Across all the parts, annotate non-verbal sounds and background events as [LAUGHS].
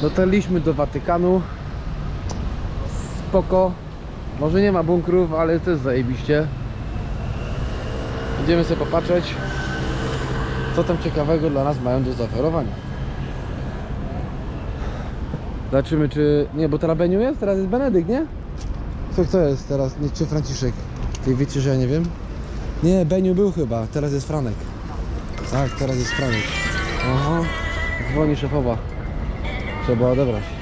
Dotarliśmy do Watykanu. Spoko. Może nie ma bunkrów, ale to jest zajebiście. Idziemy sobie popatrzeć, co tam ciekawego dla nas mają do zaoferowania. Zobaczymy czy... Nie, bo teraz Beniu jest? Teraz jest Benedykt, nie? Co kto jest teraz? Nie, czy Franciszek? Ty wiecie, że ja nie wiem? Nie, Beniu był chyba, teraz jest Franek. Tak, teraz jest Franek. Aha, dzwoni szefowa. Trzeba odebrać.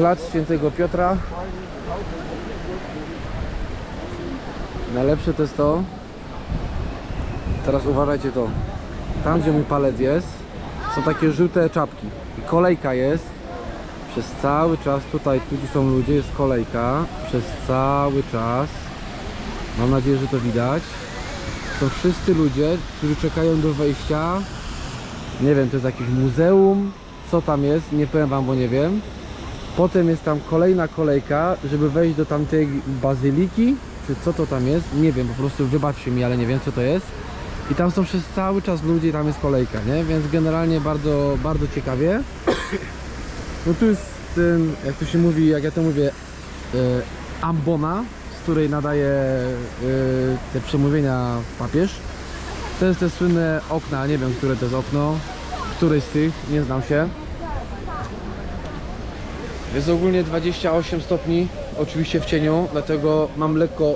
Plac Świętego Piotra. Najlepsze to jest to. Teraz uważajcie to. Tam gdzie mój palec jest, są takie żółte czapki. I kolejka jest. Przez cały czas tutaj, tu gdzie są ludzie, jest kolejka. Przez cały czas. Mam nadzieję, że to widać. Są wszyscy ludzie, którzy czekają do wejścia. Nie wiem, to jest jakieś muzeum. Co tam jest? Nie powiem wam, bo nie wiem. Potem jest tam kolejna kolejka, żeby wejść do tamtej bazyliki, czy co to tam jest, nie wiem, po prostu wybaczcie mi, ale nie wiem co to jest. I tam są przez cały czas ludzie i tam jest kolejka, nie? Więc generalnie bardzo, bardzo ciekawie. [COUGHS] No tu jest ten, jak to się mówi, jak ja to mówię, e, ambona, z której nadaje e, te przemówienia papież. To jest te słynne okna, nie wiem, które to jest okno, któreś z tych, nie znam się. Jest ogólnie 28 stopni, oczywiście w cieniu, dlatego mam lekko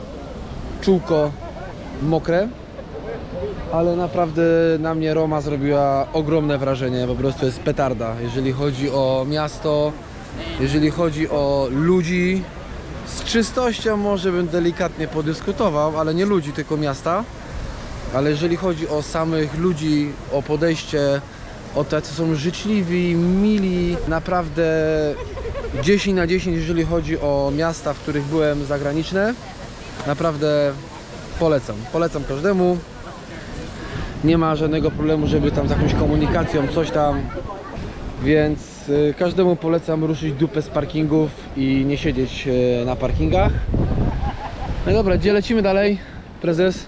czółko mokre. Ale naprawdę na mnie Roma zrobiła ogromne wrażenie, po prostu jest petarda, jeżeli chodzi o miasto, jeżeli chodzi o ludzi. Z czystością może bym delikatnie podyskutował, ale nie ludzi, tylko miasta. Ale jeżeli chodzi o samych ludzi, o podejście, o tacy są życzliwi, mili, naprawdę 10 na 10, jeżeli chodzi o miasta, w których byłem zagraniczne. Naprawdę polecam. Polecam każdemu. Nie ma żadnego problemu, żeby tam z jakąś komunikacją, coś tam. Więc y, każdemu polecam ruszyć dupę z parkingów i nie siedzieć y, na parkingach. No dobra, gdzie lecimy dalej? Prezes?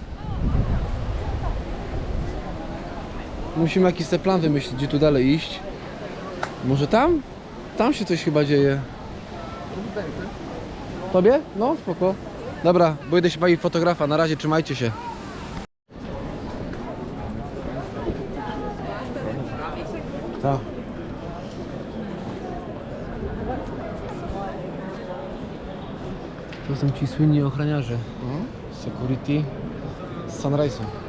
Musimy jakiś plan wymyślić, gdzie tu dalej iść. Może tam? Tam się coś chyba dzieje. Tobie? No, spoko. Dobra, bo idę się bawić fotografa. Na razie, trzymajcie się. Tak. To są ci słynni ochroniarze. Security z Sunrise'u.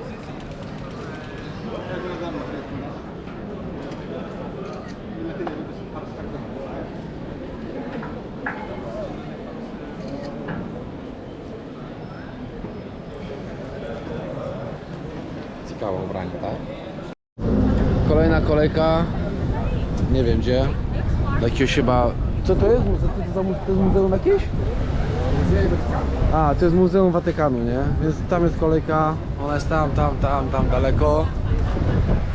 Tak? Kolejna kolejka. Nie wiem gdzie. Do jakiegoś chyba. Co to jest? To, to jest muzeum jakieś? A, to jest Muzeum Watykanu, nie? Więc tam jest kolejka. Ona jest tam, tam, tam, tam daleko.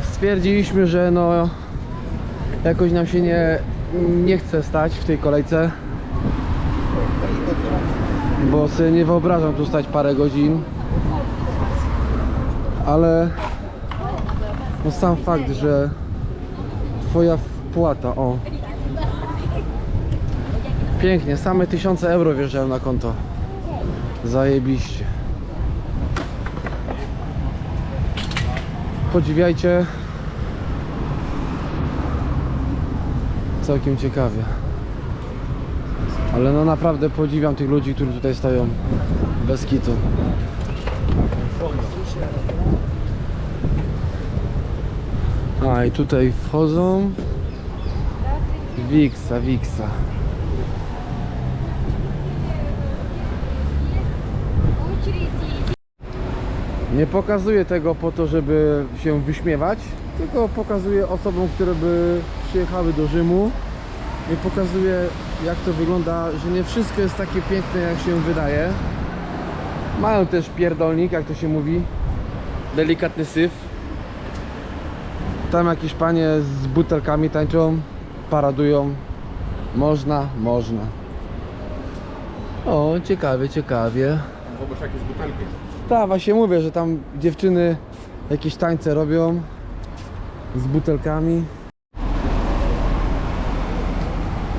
Stwierdziliśmy, że no jakoś nam się nie, nie chce stać w tej kolejce. Bo sobie nie wyobrażam tu stać parę godzin. Ale no sam fakt, że twoja wpłata, o. Pięknie, same tysiące euro wjeżdżają na konto. Zajebiście. Podziwiajcie. Całkiem ciekawie. Ale no naprawdę podziwiam tych ludzi, którzy tutaj stoją bez kitu. A i tutaj wchodzą Wiksa, Wiksa Nie pokazuję tego po to, żeby się wyśmiewać Tylko pokazuję osobom, które by przyjechały do Rzymu i pokazuje jak to wygląda, że nie wszystko jest takie piękne jak się wydaje. Mają też pierdolnik, jak to się mówi. Delikatny syf. Tam jakieś panie z butelkami tańczą, paradują. Można, można. O, ciekawie, ciekawie. Kogoś jakieś butelki. Tak, właśnie mówię, że tam dziewczyny jakieś tańce robią z butelkami.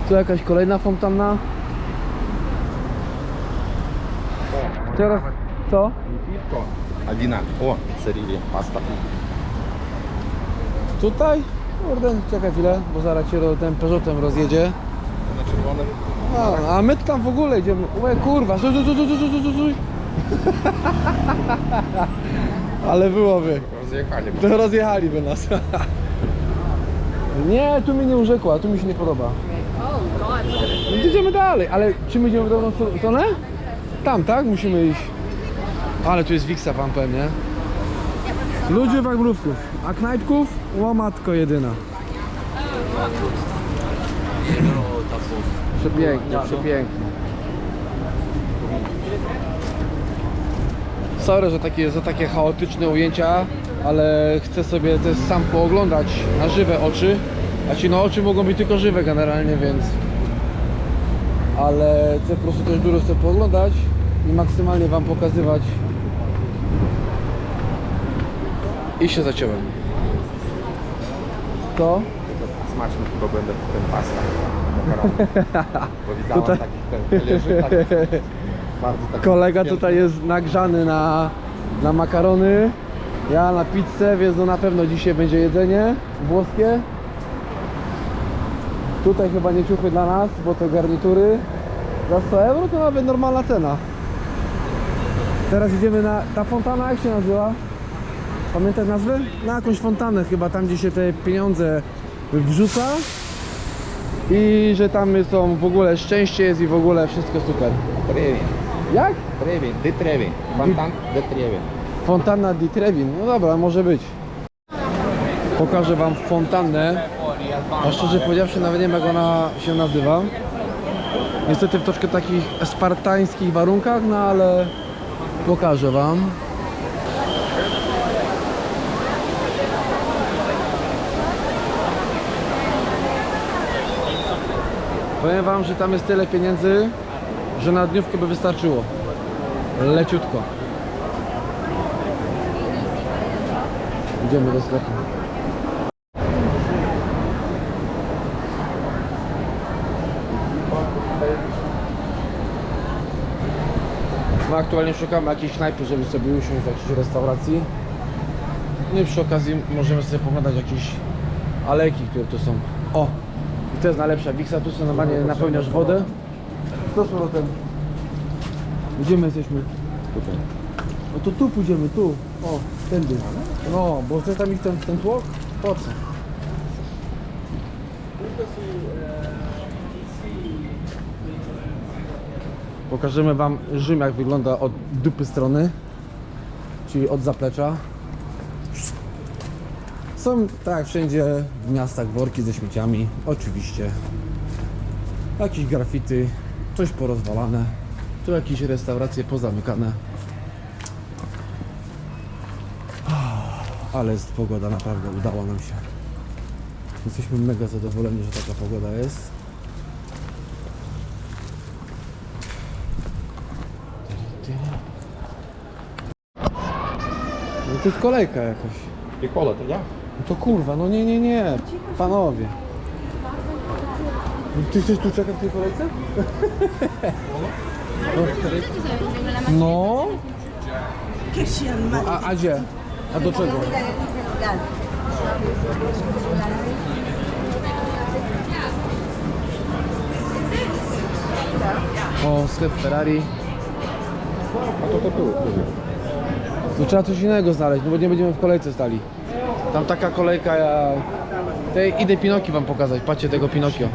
Tu jakaś kolejna fontanna. Teraz co? Piwko. Adina. O, pizzeria, pasta. Tutaj? Kurde, czekaj chwilę, bo zaraz ro- tym Peugeotem rozjedzie. Na czerwonym. A, a my tam w ogóle idziemy. Łe kurwa, stój, stój, stój, stój, stój, stój. Ale byłoby. Rozjechali. To rozjechaliby nas. [LAUGHS] Nie, tu mi nie urzekła, tu mi się nie podoba. No to idziemy dalej, ale czy my idziemy w dobrą stro- stronę? Tam, tak? Musimy iść. Ale tu jest Wiksa, wam powiem, nie? Ludzie wagrówków, a knajpków łamatko jedyna. Przepięknie, przepięknie. Sorry, że takie, za takie chaotyczne ujęcia, ale chcę sobie też sam pooglądać na żywe oczy. A ci no oczy mogą być tylko żywe generalnie, więc ale chcę po prostu też dużo sobie pooglądać i maksymalnie wam pokazywać i się zaciąłem to Smaczny chyba będę ten pasta. Makaron. [LAUGHS] Bo widziałem Tutaj- takich ten leży, tak, [LAUGHS] bardzo tak kolega tutaj jest nagrzany na, na makarony ja na pizzę, więc no na pewno dzisiaj będzie jedzenie włoskie tutaj chyba nie ciuchy dla nas, bo to garnitury za 100 euro to nawet normalna cena teraz idziemy na, ta fontana jak się nazywa? Pamiętasz nazwę? Na jakąś fontannę chyba, tam gdzie się te pieniądze wrzuca i że tam są w ogóle szczęście jest i w ogóle wszystko super. Trevi. Jak? Trevi, di Trevi. Fontan de Trevi. Fontanna di Trevi. No dobra, może być. Pokażę wam fontannę. A szczerze powiedziawszy nawet nie wiem jak ona się nazywa. Niestety w troszkę takich spartańskich warunkach, no ale pokażę wam. Powiem wam, że tam jest tyle pieniędzy, że na dniówkę by wystarczyło. Leciutko. Idziemy do sklepu. My aktualnie szukamy jakiejś knajpy, żeby sobie usiąść w jakiejś restauracji. No i przy okazji możemy sobie poglądać jakieś alejki, które tu są. O! To jest najlepsza Wiksa, tu sobie normalnie napełniasz wodę. To z powrotem. Gdzie my jesteśmy? Tutaj. No to tu pójdziemy, tu. O, tędy. No, bo chcesz tam iść ten, ten tłok? Po co? Pokażemy wam Rzym jak wygląda od dupy strony, czyli od zaplecza. Są tak wszędzie w miastach worki ze śmieciami, oczywiście. Jakieś grafity, coś porozwalane. Tu jakieś restauracje pozamykane. Ale jest pogoda, naprawdę udało nam się. Jesteśmy mega zadowoleni, że taka pogoda jest. No to jest kolejka jakaś. Pikola, to ja? No to kurwa, no nie, nie, nie, panowie. Ty chcesz tu czekać w tej kolejce? [LAUGHS] No. No, a, a gdzie? A do czego? O, sklep Ferrari. A to to tu. tu. No trzeba coś innego znaleźć, no bo nie będziemy w kolejce stali. Tam taka kolejka, ja... Tej, idę Pinoki wam pokazać, patrzcie tego Pinokio.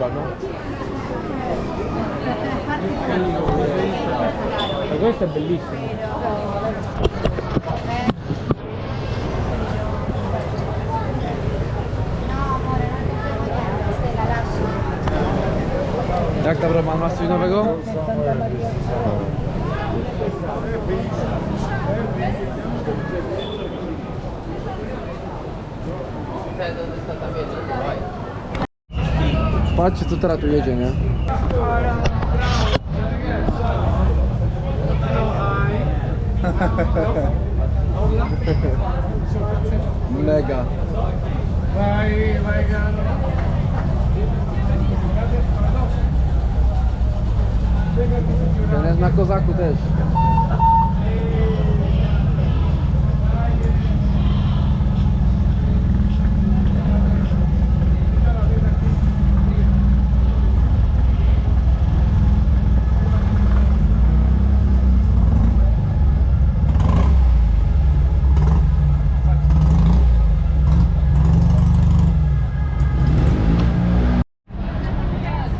Jak tam Roman, masz coś nowego? Patrzcie co teraz tu jedzie, nie? [LAUGHS] Mega. Ten jest na kozaku też.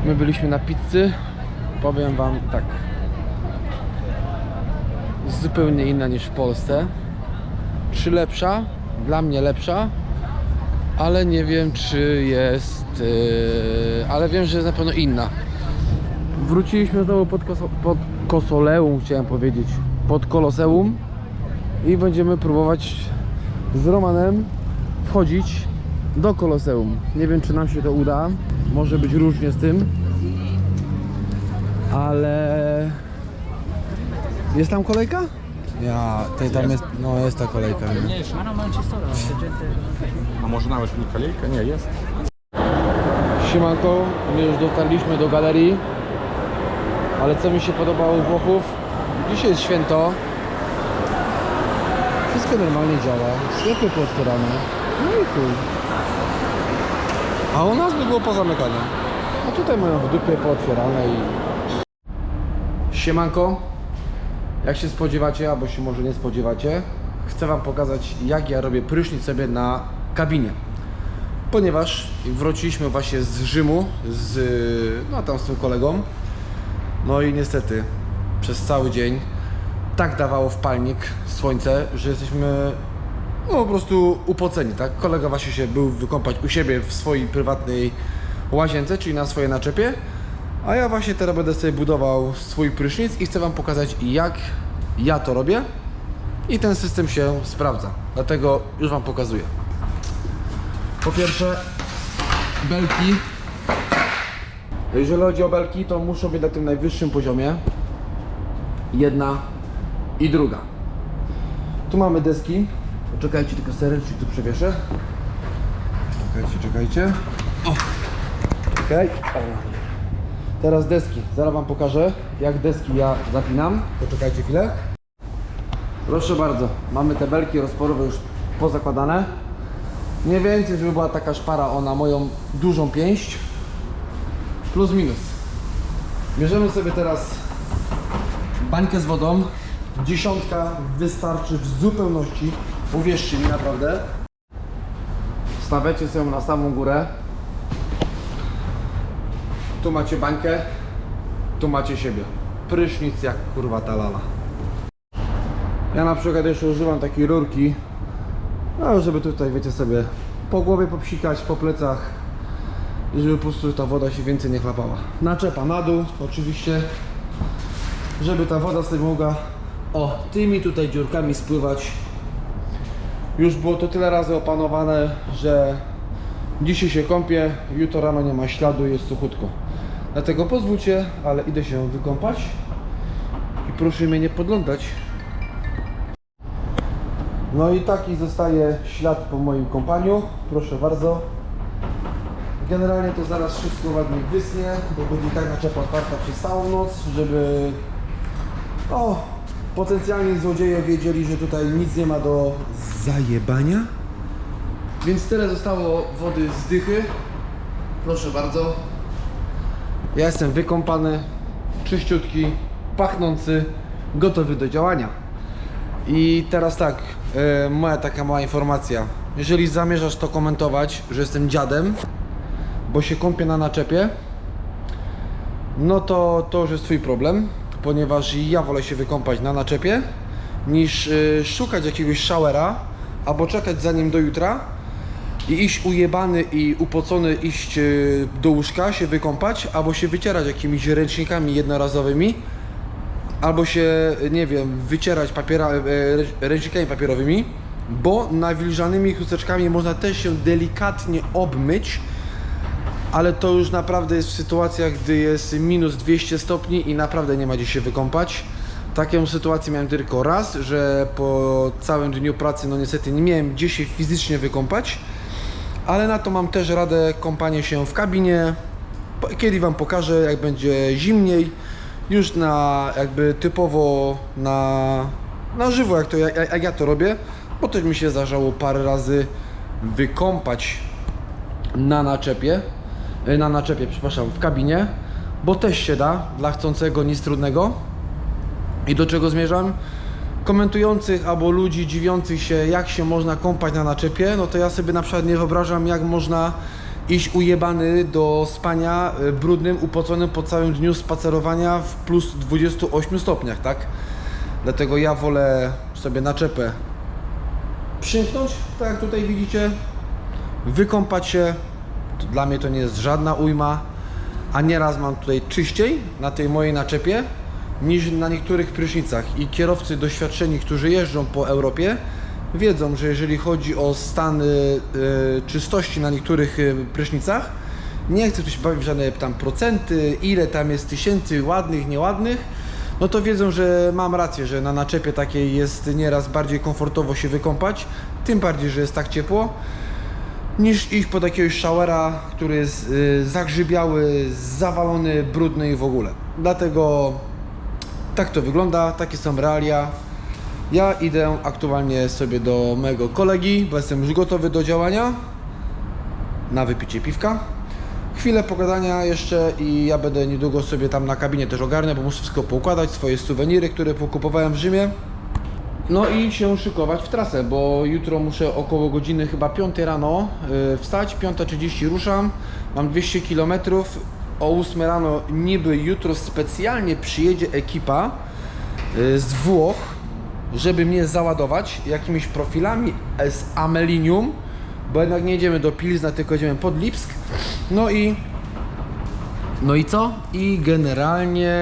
My byliśmy na pizzy. Powiem wam tak. Zupełnie inna niż w Polsce. Czy lepsza? Dla mnie lepsza. Ale nie wiem czy jest. Yy, ale wiem, że jest na pewno inna. Wróciliśmy znowu pod, koso, pod Kosoleum, chciałem powiedzieć. Pod Koloseum. I będziemy próbować z Romanem wchodzić do Koloseum. Nie wiem, czy nam się to uda. Może być różnie z tym. Ale. Jest tam kolejka? Ja, tutaj tam jest, no jest ta kolejka. Nie? A może nawet nie kolejka? Nie, jest. Siemanko, my już dotarliśmy do galerii. Ale co mi się podobało u Włochów? Dzisiaj jest święto. Wszystko normalnie działa. Sklepy pootwierane. No i chuj. A u nas by było pozamykane. A tutaj mają w dupie pootwierane i... Siemanko. Jak się spodziewacie, albo się może nie spodziewacie, chcę Wam pokazać jak ja robię prysznic sobie na kabinie ponieważ wróciliśmy właśnie z Rzymu, z, no tam z tym kolegą. No i niestety przez cały dzień tak dawało w palnik słońce, że jesteśmy no po prostu upoceni, tak? Kolega właśnie się był wykąpać u siebie w swojej prywatnej łazience, czyli na swojej naczepie, a ja właśnie teraz będę sobie budował swój prysznic i chcę Wam pokazać jak ja to robię i ten system się sprawdza. Dlatego już Wam pokazuję. Po pierwsze, belki. Jeżeli chodzi o belki, to muszą być na tym najwyższym poziomie. Jedna i druga. Tu mamy deski. Poczekajcie, tylko sereczki tu przewieszę. Czekajcie, czekajcie. O. Teraz deski. Zaraz Wam pokażę, jak deski ja zapinam. Poczekajcie chwilę. Proszę bardzo, mamy te belki rozporowe już pozakładane. Mniej więcej, żeby była taka szpara o na moją dużą pięść. Plus minus. Bierzemy sobie teraz bańkę z wodą. Dziesiątka wystarczy w zupełności. Uwierzcie mi naprawdę. Stawiacie sobie na samą górę. Tu macie bańkę. Tu macie siebie. Prysznic jak kurwa ta lala. Ja na przykład jeszcze używam takiej rurki no, żeby tutaj, wiecie sobie, po głowie popsikać, po plecach żeby po prostu ta woda się więcej nie chlapała. Naczepa na dół, oczywiście, żeby ta woda sobie mogła, o, tymi tutaj dziurkami spływać. Już było to tyle razy opanowane, że dzisiaj się kąpię, jutro rano nie ma śladu, jest suchutko. Dlatego pozwólcie, ale idę się wykąpać i proszę mnie nie podglądać, no i taki zostaje ślad po moim kąpaniu. Proszę bardzo. Generalnie to zaraz wszystko ładnie wysnie, bo będzie tak naczepa otwarta przez całą noc, żeby o, potencjalnie złodzieje wiedzieli, że tutaj nic nie ma do zajebania. Więc tyle zostało wody z dychy. Proszę bardzo. Ja jestem wykąpany, czyściutki, pachnący, gotowy do działania. I teraz tak, e, moja taka mała informacja. Jeżeli zamierzasz to komentować, że jestem dziadem, bo się kąpię na naczepie, no to to już jest twój problem, ponieważ ja wolę się wykąpać na naczepie, niż e, szukać jakiegoś showera, albo czekać za nim do jutra, i iść ujebany i upocony iść e, do łóżka, się wykąpać, albo się wycierać jakimiś ręcznikami jednorazowymi, albo się, nie wiem, wycierać papiera, e, ręcznikami papierowymi, bo nawilżanymi chusteczkami można też się delikatnie obmyć, ale to już naprawdę jest w sytuacjach, gdy jest minus 200 stopni i naprawdę nie ma gdzie się wykąpać. Taką sytuację miałem tylko raz, że po całym dniu pracy, no niestety nie miałem gdzie się fizycznie wykąpać, ale na to mam też radę kąpanie się w kabinie. Kiedy Wam pokażę, jak będzie zimniej, już na jakby typowo na, na żywo, jak, to, jak, jak ja to robię, bo też mi się zdarzało parę razy wykąpać na naczepie, na naczepie, przepraszam, w kabinie, bo też się da, dla chcącego nic trudnego. I do czego zmierzam? Komentujących albo ludzi dziwiących się, jak się można kąpać na naczepie, no to ja sobie na przykład nie wyobrażam, jak można iść ujebany do spania y, brudnym, upoconym po całym dniu spacerowania w plus 28 stopniach, tak? Dlatego ja wolę sobie naczepę przymknąć, tak jak tutaj widzicie, wykąpać się. To dla mnie to nie jest żadna ujma, a nieraz mam tutaj czyściej na tej mojej naczepie niż na niektórych prysznicach. I kierowcy doświadczeni, którzy jeżdżą po Europie, wiedzą, że jeżeli chodzi o stan y, y, czystości na niektórych y, prysznicach, nie chcę tu się bawić w żadne tam procenty, ile tam jest tysięcy ładnych, nieładnych, no to wiedzą, że mam rację, że na naczepie takiej jest nieraz bardziej komfortowo się wykąpać, tym bardziej, że jest tak ciepło, niż iść pod jakiegoś showera, który jest y, zagrzybiały, zawalony, brudny i w ogóle. Dlatego tak to wygląda, takie są realia. Ja idę aktualnie sobie do mojego kolegi, bo jestem już gotowy do działania na wypicie piwka. Chwilę pogadania jeszcze i ja będę niedługo sobie tam na kabinie też ogarnę, bo muszę wszystko poukładać, swoje suweniry, które pokupowałem w Rzymie. No i się szykować w trasę, bo jutro muszę około godziny chyba 5 rano y, wstać, 5.30 ruszam, mam 200 km, o 8 rano niby jutro specjalnie przyjedzie ekipa y, z Włoch, żeby mnie załadować jakimiś profilami z Amelinium, bo jednak nie jedziemy do Pilzna, tylko jedziemy pod Lipsk. No i no i co? I generalnie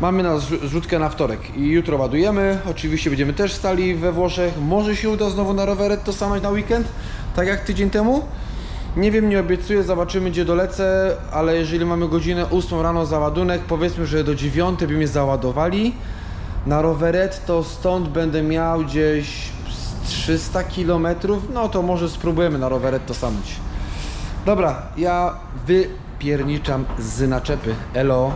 mamy na zrzu- zrzutkę na wtorek i jutro ładujemy. Oczywiście będziemy też stali we Włoszech. Może się uda znowu na rowerek to samo na weekend, tak jak tydzień temu. Nie wiem, nie obiecuję, zobaczymy gdzie dolecę, ale jeżeli mamy godzinę 8 rano załadunek, powiedzmy, że do 9 by mnie załadowali na rowerek, to stąd będę miał gdzieś z 300 km, no to może spróbujemy na rowerek to samyć. Dobra, ja wypierniczam z naczepy. Elo.